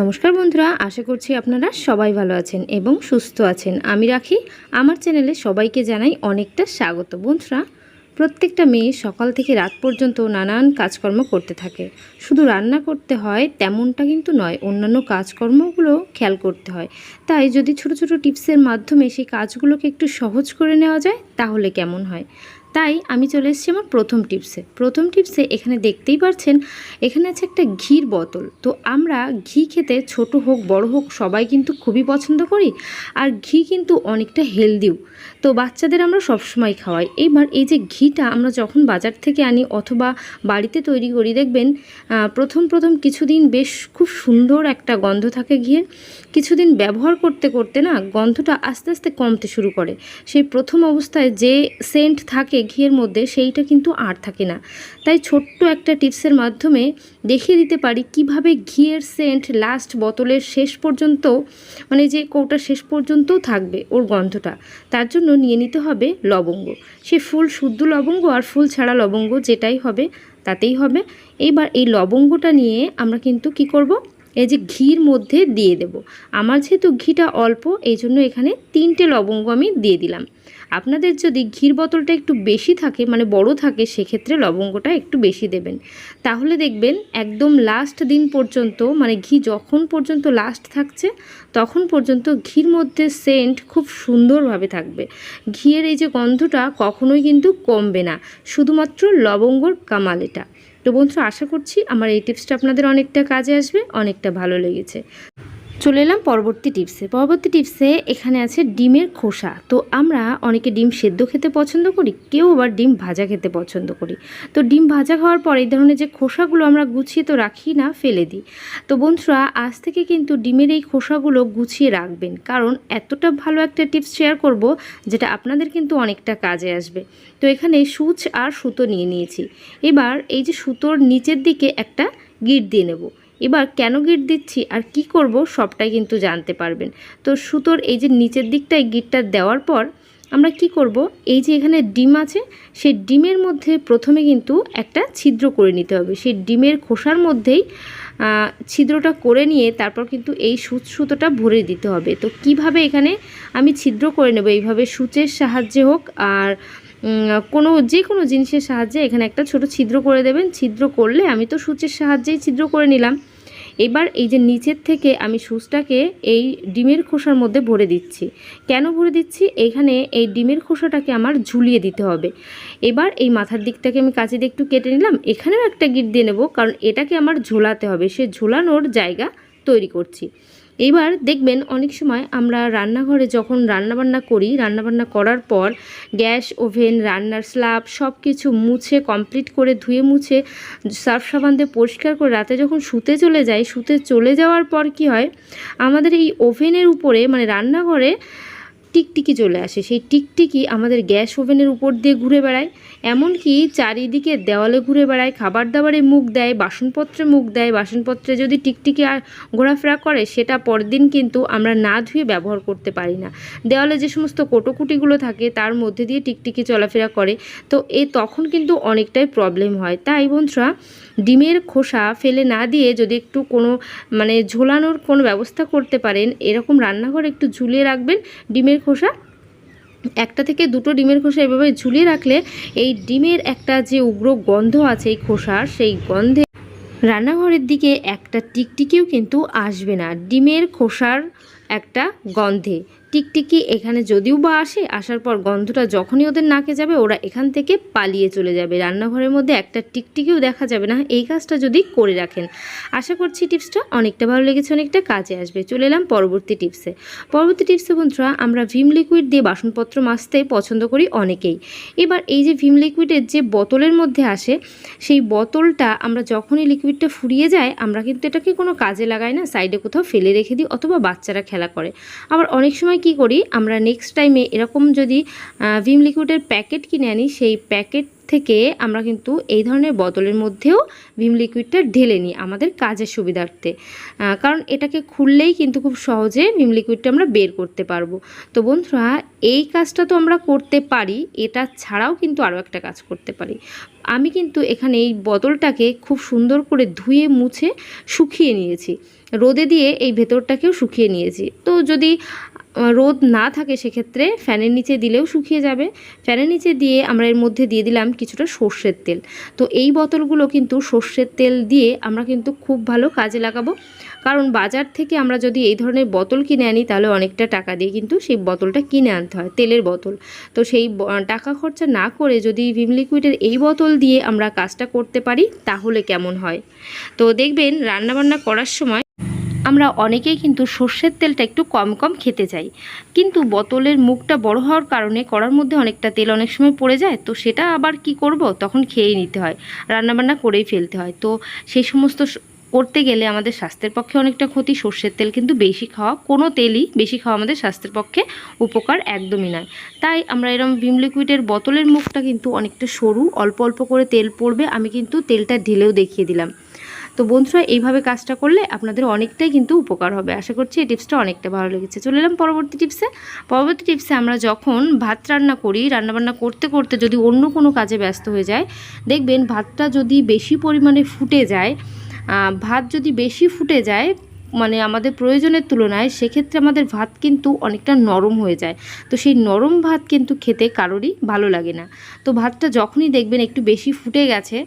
নমস্কার বন্ধুরা, আশা করছি আপনারা সবাই ভালো আছেন এবং সুস্থ আছেন। আমি রাখি, আমার চ্যানেলে সবাইকে জানাই অনেকটা স্বাগত। বন্ধুরা, প্রত্যেকটা মেয়ে সকাল থেকে রাত পর্যন্ত নানান কাজকর্ম করতে থাকে। শুধু রান্না করতে হয় তেমনটা কিন্তু নয়, অন্যান্য কাজকর্মগুলো খেয়াল করতে হয়। তাই যদি ছোট ছোট টিপসের মাধ্যমে সেই কাজগুলোকে একটু সহজ করে নেওয়া যায়, তাহলে কেমন হয়? তাই আমি চলে এসেছি আমার প্রথম টিপসে। প্রথম টিপসে এখানে দেখতেই পাচ্ছেন এখানে আছে একটা ঘির বোতল। তো আমরা ঘি খেতে ছোট হোক, বড় হোক, সবাই কিন্তু খুবই পছন্দ করি, আর ঘি কিন্তু অনেকটা হেলদিও। তো বাচ্চাদের আমরা সবসময় খাওয়াই। এইবার এই যে ঘিটা আমরা যখন বাজার থেকে আনি অথবা বাড়িতে তৈরি করি, দেখবেন প্রথম প্রথম কিছুদিন বেশ খুব সুন্দর একটা গন্ধ থাকে ঘিয়ের। কিছুদিন ব্যবহার করতে করতে না গন্ধটা আস্তে আস্তে কমতে শুরু করে। সেই প্রথম অবস্থায় যে সেন্ট থাকে ঘিয়ের মধ্যে সেইটা কিন্তু আর থাকে না। তাই ছোট্ট একটা টিপসের মাধ্যমে দেখিয়ে দিতে পারি কীভাবে ঘিয়ের সেন্ট লাস্ট বোতলের শেষ পর্যন্ত মানে যে কৌটা শেষ পর্যন্তও থাকবে ওর গন্ধটা, তার জন্য নিয়ে নিতে হবে লবঙ্গ। সে ফুল শুদ্ধ লবঙ্গ আর ফুল ছাড়া লবঙ্গ যেটাই হবে তাতেই হবে। এইবার এই লবঙ্গটা নিয়ে আমরা কিন্তু কি করব? এই যে ঘির মধ্যে দিয়ে দেব। আমার যেহেতু ঘিটা অল্প এই জন্য এখানে তিনটে লবঙ্গ আমি দিয়ে দিলাম। আপনাদের যদি ঘির বোতলটা একটু বেশি থাকে মানে বড় থাকে, সেক্ষেত্রে লবঙ্গটা একটু বেশি দেবেন। তাহলে দেখবেন একদম লাস্ট দিন পর্যন্ত মানে ঘি যখন পর্যন্ত লাস্ট থাকছে, তখন পর্যন্ত ঘির মধ্যে সেন্ট খুব সুন্দরভাবে থাকবে। ঘিয়ের এই যে গন্ধটা কখনোই কিন্তু কমবে না, শুধুমাত্র লবঙ্গর কামাল এটা। তো বন্ধুরা, আশা করছি আমার এই টিপসটা আপনাদের অনেকটা কাজে আসবে, অনেকটা ভালো লেগেছে। চলে এলাম পরবর্তী টিপসে। পরবর্তী টিপসে এখানে আছে ডিমের খোসা। তো আমরা অনেকে ডিম সেদ্ধ খেতে পছন্দ করি, কেউ আবার ডিম ভাজা খেতে পছন্দ করি। তো ডিম ভাজা খাওয়ার পর এই ধরনের যে খোসাগুলো আমরা গুছিয়ে তো রাখি না, ফেলে দিই। তো বন্ধুরা, আজ থেকে কিন্তু ডিমের এই খোসাগুলো গুছিয়ে রাখবেন। কারণ এতটা ভালো একটা টিপস শেয়ার করব, যেটা আপনাদের কিন্তু অনেকটা কাজে আসবে। তো এখানে সুচ আর সুতো নিয়ে নিয়েছি। এবার এই যে সুতোর নিচের দিকে একটা গিট দিয়ে নেব। এবার কেন গিট দিচ্ছি আর কি করব সবটাই কিন্তু জানতে পারবেন। তো সুতোর এই যে নিচের দিকটায় গিটটা দেওয়ার পর আমরা কি করব? এই যে এখানে ডিম আছে, সেই ডিমের মধ্যে প্রথমে কিন্তু একটা ছিদ্র করে নিতে হবে। সেই ডিমের খোসার মধ্যেই ছিদ্রটা করে নিয়ে তারপর কিন্তু এই সুচ সুতোটা ভরে দিতে হবে। তো কীভাবে এখানে আমি ছিদ্র করে নেব? এইভাবে সূচের সাহায্যে হোক আর কোনো যে কোনো জিনিসের সাহায্যে এখানে একটা ছোট ছিদ্র করে দেবেন। ছিদ্র করলে আমি তো সূচের সাহায্যেই ছিদ্র করে নিলাম। এবার এই যে নিচের থেকে আমি সুচটাকে এই ডিমের খোসার মধ্যে ভরে দিচ্ছি। কেন ভরে দিচ্ছি? এখানে এই ডিমের খোসাটাকে আমার ঝুলিয়ে দিতে হবে। এবার এই মাথার দিকটাকে আমি কাছে দিয়ে একটু কেটে নিলাম। এখানেও একটা গিট দিয়ে নেব, কারণ এটাকে আমার ঝোলাতে হবে। সে ঝোলানোর জায়গা তৈরি করছি। এইবার দেখবেন অনেক সময় আমরা রান্নাঘরে যখন রান্নাবান্না করি, রান্নাবান্না করার পর গ্যাস, ওভেন, রান্নার স্ল্যাব সব কিছু মুছে, কমপ্লিট করে ধুয়ে মুছে, সার্ফ সাবান দিয়ে পরিষ্কার করে রাতে যখন শুতে চলে যাই, শুতে চলে যাওয়ার পর কি হয়? আমাদের এই ওভেনের উপরে মানে রান্নাঘরে টিকটিকি চলে আসে। সেই টিকটিকি আমাদের গ্যাস ওভেনের উপর দিয়ে ঘুরে বেড়ায়। এমনকি চারিদিকে দেওয়ালে ঘুরে বেড়ায় খাবার দাবারে মুখ দেয়, বাসনপত্রে মুখ দেয়। বাসনপত্রে যদি টিকটিকি আর ঘোরাফেরা করে, সেটা পরদিন কিন্তু আমরা না ধুয়ে ব্যবহার করতে পারি না। দেওয়ালে যে সমস্ত কোটোকুটিগুলো থাকে, তার মধ্যে দিয়ে টিকটিকি চলাফেরা করে। তো এ তখন কিন্তু অনেকটাই প্রবলেম হয়। তাই বন্ধুরা, ডিমের খোসা ফেলে না দিয়ে যদি একটু কোনো মানে ঝোলানোর কোনো ব্যবস্থা করতে পারেন, এরকম রান্নাঘর একটু ঝুলিয়ে রাখবেন। ডিমের খোসা। একটা থেকে দুটো ডিমের খোসা এভাবে ঝুলিয়ে রাখলে এই ডিমের একটা যে উগ্র গন্ধ আছে এই খোসার, সেই গন্ধে রান্নাঘরের দিকে একটা টিকটিকিও কিন্তু আসবে না। ডিমের খোসার একটা গন্ধে। টিকটিকি এখানে যদিও বা আসে, আসার পর গন্ধটা যখনই ওদের নাকে যাবে, ওরা এখান থেকে পালিয়ে চলে যাবে। রান্নাঘরের মধ্যে একটা টিকটিকিও দেখা যাবে না। এই কাজটা যদি করে রাখেন। আশা করছি টিপসটা অনেকটা ভালো লেগেছে, অনেকটা কাজে আসবে। চলে এলাম পরবর্তী টিপসে। পরবর্তী টিপসে বন্ধুরা, আমরা ভিম লিকুইড দিয়ে বাসনপত্র মাজতে পছন্দ করি অনেকেই। এবার এই যে ভিম লিকুইডের যে বোতলের মধ্যে আসে, সেই বোতলটা আমরা যখনই লিকুইডটা ফুরিয়ে যায়, আমরা কিন্তু এটাকে কোনো কাজে লাগাই না। সাইডে কোথাও ফেলে রেখে দিই, অথবা বাচ্চারা খেলা করে। আবার অনেক সময় সময় কি করি? আমরা নেক্সট টাইমে এরকম যদি ভিম লিকুইডের প্যাকেট কিনে আনি, সেই প্যাকেট থেকে আমরা কিন্তু এই ধরনের বোতলের মধ্যেও ভিম লিকুইডটা ঢেলে নিই আমাদের কাজের সুবিধার্থে। কারণ এটাকে খুললেই কিন্তু খুব সহজে ভিম লিকুইডটা আমরা বের করতে পারব। তো বন্ধুরা, এই কাজটা তো আমরা করতে পারি, এটা ছাড়াও কিন্তু আরও একটা কাজ করতে পারি। আমি কিন্তু এখানে এই বোতলটাকে খুব সুন্দর করে ধুয়ে মুছে শুকিয়ে নিয়েছি। রোদে দিয়ে এই ভেতরটাকেও শুকিয়ে নিয়েছি। তো যদি রোদ না থাকে সেক্ষেত্রে ফ্যানের নিচে দিলেও শুকিয়ে যাবে। ফ্যানের নিচে দিয়ে আমরা এর মধ্যে দিয়ে দিলাম কিছুটা সর্ষের তেল। তো এই বোতলগুলো কিন্তু সর্ষের তেল দিয়ে আমরা কিন্তু খুব ভালো কাজে লাগাবো। কারণ বাজার থেকে আমরা যদি এই ধরনের বোতল কিনে আনি, তাহলে অনেকটা টাকা দিয়ে কিন্তু সেই বোতলটা কিনে আনতে হয়, তেলের বোতল। তো সেই টাকা খরচা না করে যদি ভিম লিকুইডের এই বোতল দিয়ে আমরা কাজটা করতে পারি, তাহলে কেমন হয়? তো দেখবেন রান্নাবান্না করার সময় আমরা অনেকেই কিন্তু সর্ষের তেলটা একটু কম কম খেতে চাই। কিন্তু বোতলের মুখটা বড় হওয়ার কারণে কড়ার মধ্যে অনেকটা তেল অনেক সময় পড়ে যায়, তো সেটা আবার কি করব? তখন খেয়ে নিতে হয়, রান্নাবান্না করেই ফেলতে হয়। তো সেই সমস্ত করতে গেলে আমাদের স্বাস্থ্যের পক্ষে অনেকটা ক্ষতি, সর্ষের তেল কিন্তু বেশি খাওয়া, কোনো তেলই বেশি খাওয়া আমাদের স্বাস্থ্যের পক্ষে উপকার একদমই নয়। তাই আমরা এরকম ভিম লিকুইডের বোতলের মুখটা কিন্তু অনেকটা সরু, অল্প অল্প করে তেল পড়বে, আমি কিন্তু তেলটা ঢেলেও দেখিয়ে দিলাম। তো বন্ধুরা, এইভাবে কাজটা করলে আপনাদের অনেকটাই কিন্তু উপকার হবে। আশা করছি এই টিপসটা অনেকটা ভালো লেগেছে। চলে এলাম পরবর্তী টিপসে। পরবর্তী টিপসে আমরা যখন ভাত রান্না করি, রান্নাবান্না করতে করতে যদি অন্য কোনো কাজে ব্যস্ত হয়ে যায়, দেখবেন ভাতটা যদি বেশি পরিমাণে ফুটে যায় ভাত যদি বেশি ফুটে যায় মানে আমাদের প্রয়োজনের তুলনায় সেক্ষেত্রে আমাদের ভাত কিন্তু অনেকটা নরম হয়ে যায়। তো সেই নরম ভাত কিন্তু খেতে কারোরই ভালো লাগে না। তো ভাতটা যখনই দেখবেন একটু বেশি ফুটে গেছে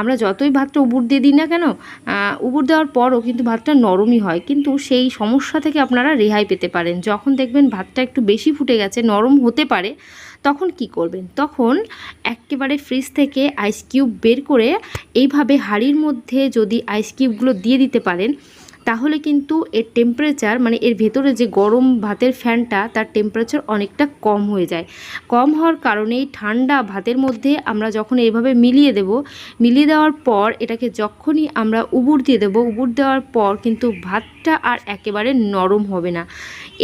আমরা যতই ভাতটা উবুর দিয়ে দিই না কেন উবুর দেওয়ার পরও কিন্তু ভাতটা নরমই হয়। কিন্তু সেই সমস্যা থেকে আপনারা রেহাই পেতে পারেন। যখন দেখবেন ভাতটা একটু বেশি ফুটে গেছে, নরম হতে পারে, তখন কি করবেন? তখন একেবারে ফ্রিজ থেকে আইস কিউব বের করে এইভাবে হাড়ির মধ্যে যদি আইস কিউবগুলো দিয়ে দিতে পারেন তাহলে কিন্তু এর টেম্পারেচার মানে এর ভেতরে যে গরম ভাতের ফ্যানটা, তার টেম্পারেচার অনেকটা কম হয়ে যায়। কম হওয়ার কারণেই ঠান্ডা ভাতের মধ্যে আমরা যখন এইভাবে মিলিয়ে দেব, মিলিয়ে দেওয়ার পর এটাকে যখনই আমরা উবুর দিয়ে দেবো, উবুর দেওয়ার পর কিন্তু ভাতটা আর একেবারে নরম হবে না।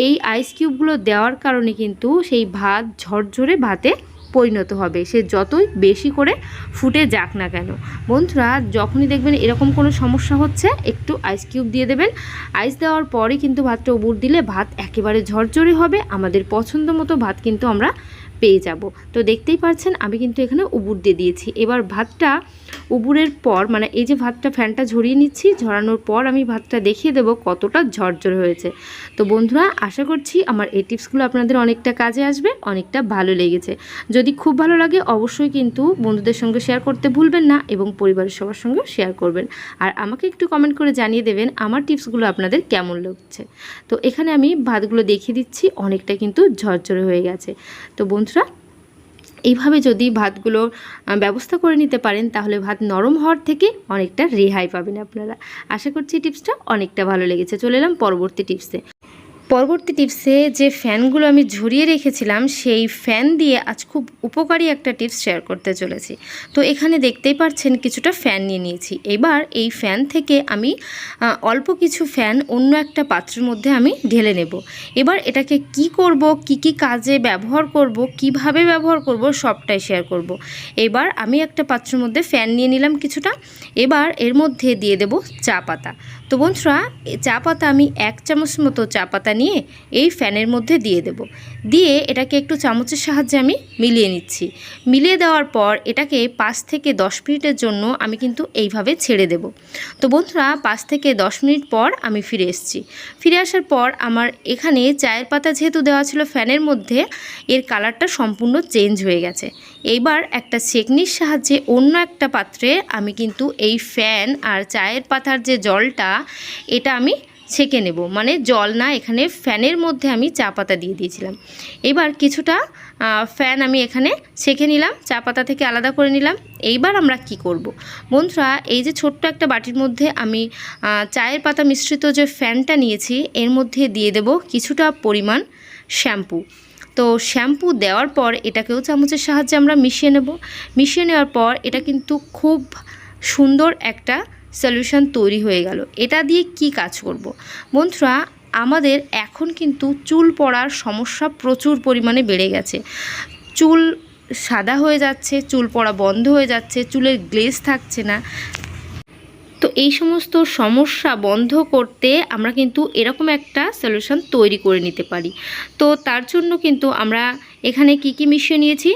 এই আইস কিউবগুলো দেওয়ার কারণে কিন্তু সেই ভাত ঝরঝরে ভাতে পরিণত হবে। সে যতই বেশি করে ফুটে যাক না কেন। বন্ধুরা, যখনই দেখবেন এরকম কোনো সমস্যা হচ্ছে, একটু আইস কিউব দিয়ে দেবেন। আইস দেওয়ার পরে কিন্তু ভাতটা উবুর দিলে ভাত একেবারে ঝরঝরে হবে। আমাদের পছন্দ মতো ভাত কিন্তু আমরা পেয়ে যাব। তো দেখতেই পাচ্ছেন আমি কিন্তু এখানে উবুর দিয়ে দিয়েছি। এবার ভাতটা উবুরের পর মানে এই যে ভাতটা, ফ্যানটা ঝরিয়ে নিচ্ছি, ঝরানোর পর আমি ভাতটা দেখিয়ে দেবো কতটা ঝরঝরে হয়েছে। তো বন্ধুরা, আশা করছি আমার এই টিপসগুলো আপনাদের অনেকটা কাজে আসবে, অনেকটা ভালো লেগেছে। যদি খুব ভালো লাগে, অবশ্যই কিন্তু বন্ধুদের সঙ্গে শেয়ার করতে ভুলবেন না এবং পরিবারের সবার সঙ্গেও শেয়ার করবেন। আর আমাকে একটু কমেন্ট করে জানিয়ে দেবেন, আমার টিপসগুলো আপনাদের কেমন লাগছে। তো এখানে আমি ভাতগুলো দেখিয়ে দিচ্ছি, অনেকটা কিন্তু ঝরঝরে হয়ে গেছে। তো বন্ধুরা এইভাবে যদি ভাতগুলো ব্যবস্থা করে নিতে পারেন, তাহলে ভাত নরম হওয়ার থেকে অনেকটা রেহাই পাবেন আপনারা। আশা করছি টিপসটা অনেকটা ভালো লেগেছে। চলে এলাম পরবর্তী টিপসে। পরবর্তী টিপসে যে ফ্যানগুলো আমি ঝরিয়ে রেখেছিলাম, সেই ফ্যান দিয়ে আজ খুব উপকারী একটা টিপস শেয়ার করতে চলেছি। তো এখানে দেখতেই পাচ্ছেন কিছুটা ফ্যান নিয়ে নিয়েছি। এবার এই ফ্যান থেকে আমি অল্প কিছু ফ্যান অন্য একটা পাত্রের মধ্যে আমি ঢেলে নেব। এবার এটাকে কি করব, কি কি কাজে ব্যবহার করব, কীভাবে ব্যবহার করব, সবটাই শেয়ার করব। এবার আমি একটা পাত্রের মধ্যে ফ্যান নিয়ে নিলাম কিছুটা। এবার এর মধ্যে দিয়ে দেব চা পাতা। তো বন্ধুরা চা পাতা আমি এক চামচ মতো চা পাতা নিয়ে এই ফ্যানের মধ্যে দিয়ে দেব। দিয়ে এটাকে একটু চামচের সাহায্যে আমি মিলিয়ে নিচ্ছি। মিলিয়ে দেওয়ার পর এটাকে পাঁচ থেকে দশ মিনিটের জন্য আমি কিন্তু এইভাবে ছেড়ে দেব। তো বন্ধুরা, পাঁচ থেকে দশ মিনিট পর আমি ফিরে এসেছি। ফিরে আসার পর আমার এখানে চায়ের পাতা যেহেতু দেওয়া ছিল ফ্যানের মধ্যে, এর কালারটা সম্পূর্ণ চেঞ্জ হয়ে গেছে। এইবার একটা সেকনির সাহায্যে অন্য একটা পাত্রে আমি কিন্তু এই ফ্যান আর চায়ের পাতার যে জলটা এটা আমি ছেঁকে নেব। মানে জল না, এখানে ফ্যানের মধ্যে আমি চা পাতা দিয়ে দিয়েছিলাম। এবার কিছুটা ফ্যান আমি এখানে ছেঁকে নিলাম, চা পাতা থেকে আলাদা করে নিলাম। এইবার আমরা কি করব। বন্ধুরা, এই যে ছোট্ট একটা বাটির মধ্যে আমি চায়ের পাতা মিশ্রিত যে ফ্যানটা নিয়েছি, এর মধ্যে দিয়ে দেব কিছুটা পরিমাণ শ্যাম্পু। তো শ্যাম্পু দেওয়ার পর এটাকেও চামচের সাহায্যে আমরা মিশিয়ে নেব। মিশিয়ে নেওয়ার পর এটা কিন্তু খুব সুন্দর একটা সলিউশন তৈরি হয়ে গেল। এটা দিয়ে কি কাজ করব। বন্ধুরা, আমাদের এখন কিন্তু চুল পড়ার সমস্যা প্রচুর পরিমাণে বেড়ে গেছে। চুল সাদা হয়ে যাচ্ছে, চুল পড়া বন্ধ হয়ে যাচ্ছে, চুলের গ্লেজ থাকছে না। তো এই সমস্ত সমস্যা বন্ধ করতে আমরা কিন্তু এরকম একটা সলিউশন তৈরি করে নিতে পারি। তো তার জন্য কিন্তু আমরা এখানে কি কি মিশিয়ে নিয়েছি?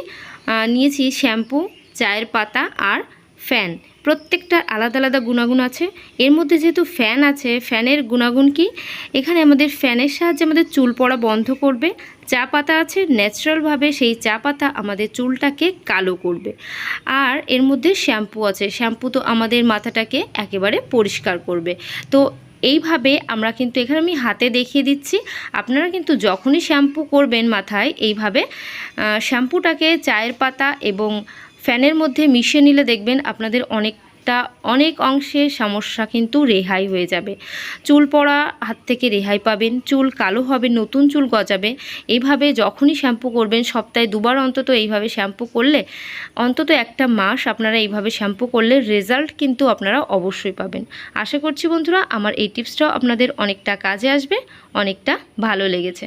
নিয়েছি শ্যাম্পু চায়ের পাতা আর ফ্যান প্রত্যেকটার আলাদা আলাদা গুণাগুণ আছে। এর মধ্যে যেহেতু ফ্যান আছে ফ্যানের গুণাগুণ কি? এখানে আমাদের ফ্যানের সাহায্যে আমাদের চুল পড়া বন্ধ করবে। চা পাতা আছে ন্যাচারালভাবে সেই চা পাতা আমাদের চুলটাকে কালো করবে। আর এর মধ্যে শ্যাম্পু আছে। শ্যাম্পু তো আমাদের মাথাটাকে একেবারে পরিষ্কার করবে। তো এইভাবে আমরা কিন্তু এখানে আমি হাতে দেখিয়ে দিচ্ছি। আপনারা কিন্তু যখনই শ্যাম্পু করবেন মাথায়, এইভাবে শ্যাম্পুটাকে চায়ের পাতা এবং ফ্যানের মধ্যে মিশিয়ে নিলে দেখবেন আপনাদের অনেকটা, অনেক অংশে সমস্যা কিন্তু রেহাই হয়ে যাবে। চুল পড়া হাত থেকে রেহাই পাবেন, চুল কালো হবে, নতুন চুল গজাবে। এইভাবে যখনই শ্যাম্পু করবেন, সপ্তাহে দুবার অন্তত এইভাবে শ্যাম্পু করলে, অন্তত একটা মাস আপনারা এইভাবে শ্যাম্পু করলে রেজাল্ট কিন্তু আপনারা অবশ্যই পাবেন। আশা করছি বন্ধুরা, আমার এই টিপসটাও আপনাদের অনেকটা কাজে আসবে, অনেকটা ভালো লেগেছে।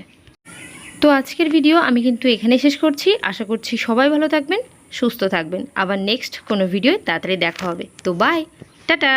তো আজকের ভিডিও আমি কিন্তু এখানে শেষ করছি। আশা করছি সবাই ভালো থাকবেন। সুস্থ থাকবেন। আবার নেক্সট কোনো ভিডিও তাড়াতাড়ি দেখা হবে। তো বাই টাটা!